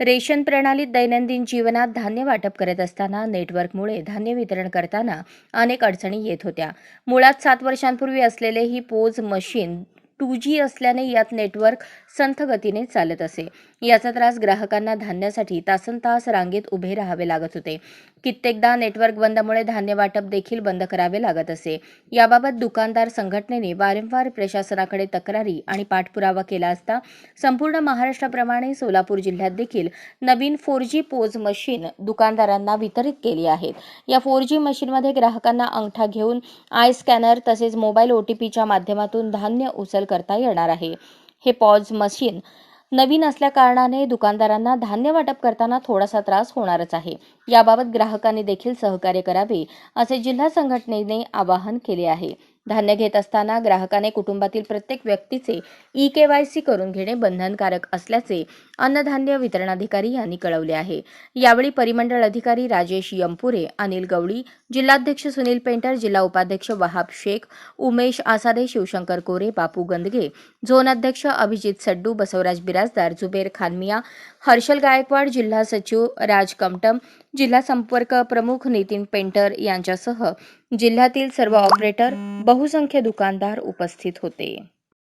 Ration प्रणालीत दैनंदिन जीवनात धान्य वाटप करत असताना नेटवर्कमुळे धान्य वितरण करताना अनेक अडचणी येत होत्या. मुळात सात वर्षांपूर्वी असलेले ही पोज मशीन टू जी असल्याने यात नेटवर्क संथ गतीने चालत असे. याचा त्रास ग्राहकांना धान्यासाठी तासन तास रांगेत उभे राहावे लागत होते. कित्येकदा नेटवर्क बंदमुळे धान्य वाटप देखील बंद करावे लागत असे. याबाबत दुकानदार संघटनेने वारंवार प्रशासनाकडे तक्रारी आणि पाठपुरावा केला असता संपूर्ण महाराष्ट्राप्रमाणे सोलापूर जिल्ह्यात देखील नवीन फोर जी पोज मशीन दुकानदारांना वितरित केली आहेत या फोर जी मशीनमध्ये ग्राहकांना अंगठा घेऊन आय स्कॅनर तसेच मोबाईल ओ टी पीच्या माध्यमातून धान्य उचल करता येणार आहे. हे पॉज मशीन नवीन असल्याकारणाने दुकानदारांना धान्य वाटप करताना थोडासा त्रास होणारच आहे. याबाबत ग्राहकांनी देखील सहकार्य करावे असे जिल्हा संघटनेने आवाहन केले आहे. धान्य घेत असताना ग्राहकाने कुटुंबातील प्रत्येक व्यक्तीचे ई के वाय सी करून घेणे बंधनकारक असल्याचे अन्नधान्य वितरणाधिकारी यांनी कळवले आहे. यावेळी परिमंडळ अधिकारी राजेश यंपुरे अनिल गवळी जिल्हाध्यक्ष सुनील पेंटर जिल्हा उपाध्यक्ष वहाब शेख उमेश आसादे शिवशंकर कोरे बापू गंदगे झोन अध्यक्ष अभिजित सड्डू बसवराज बिराजदार जुबेर खानमिया हर्षल गायकवाड जिल्हा सचिव राज कमटम जिल्हा संपर्क प्रमुख नितीन पेंटर यांच्यासह जिल्ह्यातील सर्व ऑपरेटर बहुसंख्य दुकानदार उपस्थित होते.